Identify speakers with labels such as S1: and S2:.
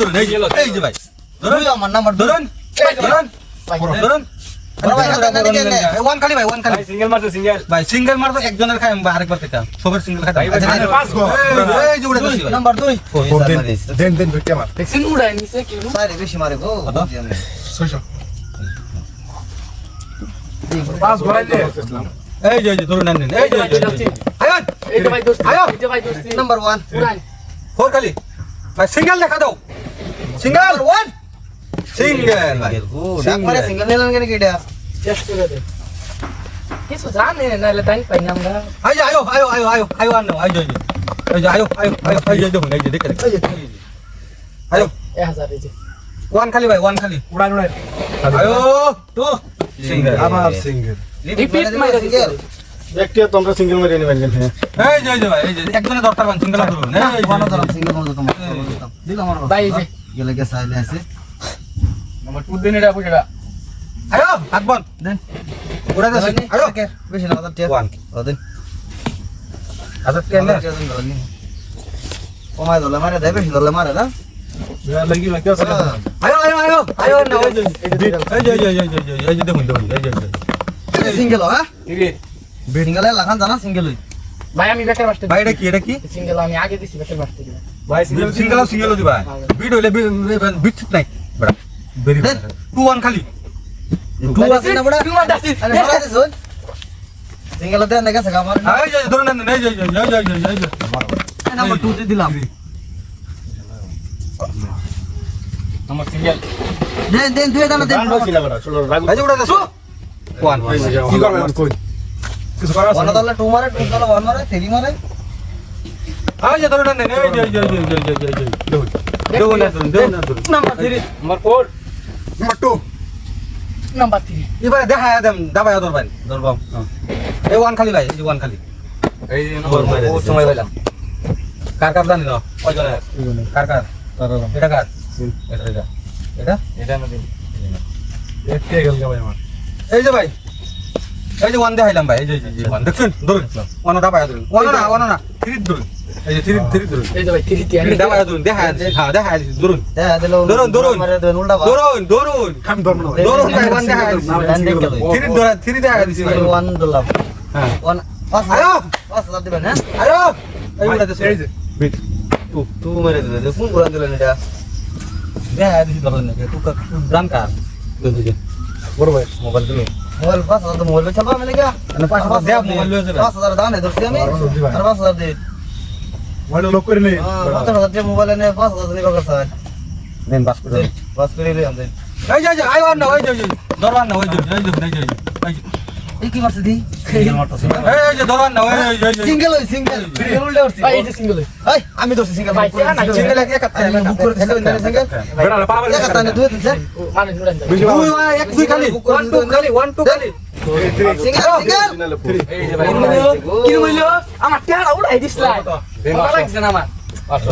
S1: ধরুন এই যে এই যে ভাই ধরুন
S2: আমার নাম্বার
S1: ধরুন। ধরুন ধরুন
S2: বড় ভাই, হাতে টানি কেন?
S1: ওয়ান খালি ভাই ওয়ান খালি।
S3: সিঙ্গেল মারছে সিঙ্গেল
S1: ভাই সিঙ্গেল মারবো একজনের খাই আরেকবার সবার সিঙ্গেল খাই
S3: ভাই, ভাই, পাঁচ গো।
S1: এই যে উড়ে গেছি ভাই।
S2: নাম্বার দুই।
S4: দেন দেন ভিটে আমার
S5: দেখছেন উড়াই নিছে কি
S2: সাইরে বেশি মারে গো বুঝি আমি।
S4: ছয়শো।
S3: পাঁচ ঘোরাই দে।
S1: এই যে ধরুন নেন নেন। এই যে এই যে, এই যে। আয়ন
S5: এই যে ভাই দোস্ত।
S1: আয়ো।
S5: এই যে ভাই দোস্ত।
S2: নাম্বার ওয়ান
S5: উড়াই
S1: ফোর খালি। ভাই সিঙ্গেল দেখা দাও। সিঙ্গেল ওয়ান সিঙ্গেল ভাই
S2: ডাক মারে সিঙ্গেল নিলেন কেন কি এটা
S5: টেস্ট করে দে কিছু জানে নাহলে টাইম পাই না আমরা
S1: এই যে আয়ো আয়ো আয়ো আয়ো আয়ো আনো এই যে এই যে। এই যে আয়ো আয়ো আয়ো এই যে দেখুন এই যে দেখে দেখে। আয়ো
S5: এক হাজার এই যে
S1: ওয়ান খালি ভাই ওয়ান খালি
S3: উড়াই উড়াই
S1: আয়ো টু সিঙ্গেল
S4: আবার সিঙ্গেল
S5: রিপিট মাইরা দিছে
S4: একটিও তোমরা সিঙ্গেল মেরে নেবেন কেন
S1: এই যে এই যে ভাই এই যে একজনের দরকার বান সিঙ্গেল ধরুন এই যে,
S2: ওয়ান
S1: এই যে
S2: ধরো সিঙ্গেল মতো তোমার দিলাম আমার
S5: ভাই এই যে
S2: গেলে গেছে আইলে আছে।
S3: নাম্বার টু দিন এটা বুঝা
S1: আয়ো হাত বন
S2: দেন।
S1: উড়ে যাচ্ছে আয়ো
S2: বেশি না হাজার টিয়া।
S1: ওয়ান।
S2: ও দেন।
S1: হাজার কেন
S2: হাজার টিয়া ধরলি কমাই ধরলে মারে দেয় বেশি ধরলে মারে না।
S1: না
S2: সিঙ্গেল হ্যাঁ? সিঙ্গেল লাখান জানা সিঙ্গেল হই।
S5: ভাই আমি বেকার বাসতে
S1: ভাই এটা কি? এটা কি?
S5: সিঙ্গেল আমি আগে দিছি বেকার বাসতে দিলাম।
S3: ভাই সিঙ্গেল
S1: সিঙ্গেল সিঙ্গেল দিবা? বিট হইলে বিট নাই। বড় ভেরি টু ওয়ান খালি।
S2: টু আছে না বড়া
S5: তুই মার দাসি।
S2: আরে মারা দিছ সিঙ্গেল দেন না গেছে আমার
S1: এই যে ধরুন নেন এই যে এই যে এই যে এই যে
S2: নাম্বার 2 তে দিলাম।
S3: নাম্বার সিঙ্গেল
S2: দেন দেন দানা। দেন
S1: ওয়ান
S4: কি করবেন কই কিছু করার
S2: ওয়ান দলে টু মারে টু দলে ওয়ান মারে থ্রি মারে।
S1: এই যে ধরুন নেন এই এই যে এই যে এই যে এই যে এই যে দেখুন দেখুন না ধরুন দেখুন না ধরুন
S5: number 3
S3: number four
S4: number 2
S5: number 3
S1: এবারে দেখা দেন দাবাই ধরবেন ধরবাম। এই ওয়ান খালি ভাই এই ওয়ান খালি।
S3: এই
S1: ও সময় পেলাম কার কার জানি না কয়জনের? কার কার? এটা কার? এটা এটা। এটা?
S3: এটা না দিন।
S4: একটি গেল ভাই আমার?
S1: এই যে ভাই এই যে ওয়ান দেখাইলাম ভাই এই যে এই ওয়ান দেখছেন? ধরুন। ওয়ান দাবাই ধরুন। ওয়ান না ওয়ান না থ্রি ধরুন। এই যে থ্রি থ্রি ধরুন।
S5: এই যে ভাই 3 তে
S1: থ্রি দাবাই ধরুন দেখা হ্যাঁ দেখা ধরুন।
S2: দিলো
S1: ধরুন, ধরুন।
S2: উল্টা
S1: ধরুন ধরুন
S4: খাম
S1: ধরুন ভাই ওয়ান দেখা
S2: গেল
S1: থ্রি ধরা থ্রি দেখা দিছি ভাই।
S2: ওয়ান দিলাম
S1: হ্যাঁ।
S2: ওয়ান পাঁচ
S1: আয়ো!
S2: পাঁচ হাজার দিবেন হ্যাঁ?
S1: আয়ো! এই
S4: যে। বিট
S2: টু টু মেরে দিলেন কোন কোন দিলেন এটা।
S1: দেখা দিছি ধরুন না তু কা ব্রান কার?
S4: বড় ভাই
S1: মোবাইল দিলো।
S2: মোবাইল পাঁচ হাজার মোবাইল চাপা মিলে গা
S1: মানে পাঁচ হাজার দেয়া মোবাইল
S2: পাঁচ হাজার দাম নেই ধরছি আমি আর পাঁচ হাজার দিই
S4: মোবাইল লক করে নেই
S2: পঞ্চাশ হাজার টাকা মোবাইল এনে পাঁচ হাজার দিলে কথা স্যার
S1: দেন বাস করে
S2: বাস করে দিলাম দেন
S1: এই যে এই যে আই ওয়ান না ওই যে দরবার না ওই যে এই যে এই এই
S2: কি মারছে দি সিঙ্গেল সিঙ্গেল সিঙ্গেল উল্টা উঠছি
S5: ভাই এই যে সিঙ্গেল
S2: এই আমি ধরছি সিঙ্গেল
S1: সিঙ্গেল
S5: মানে আমার টেহারা উড়াই আমার
S3: পাঁচশো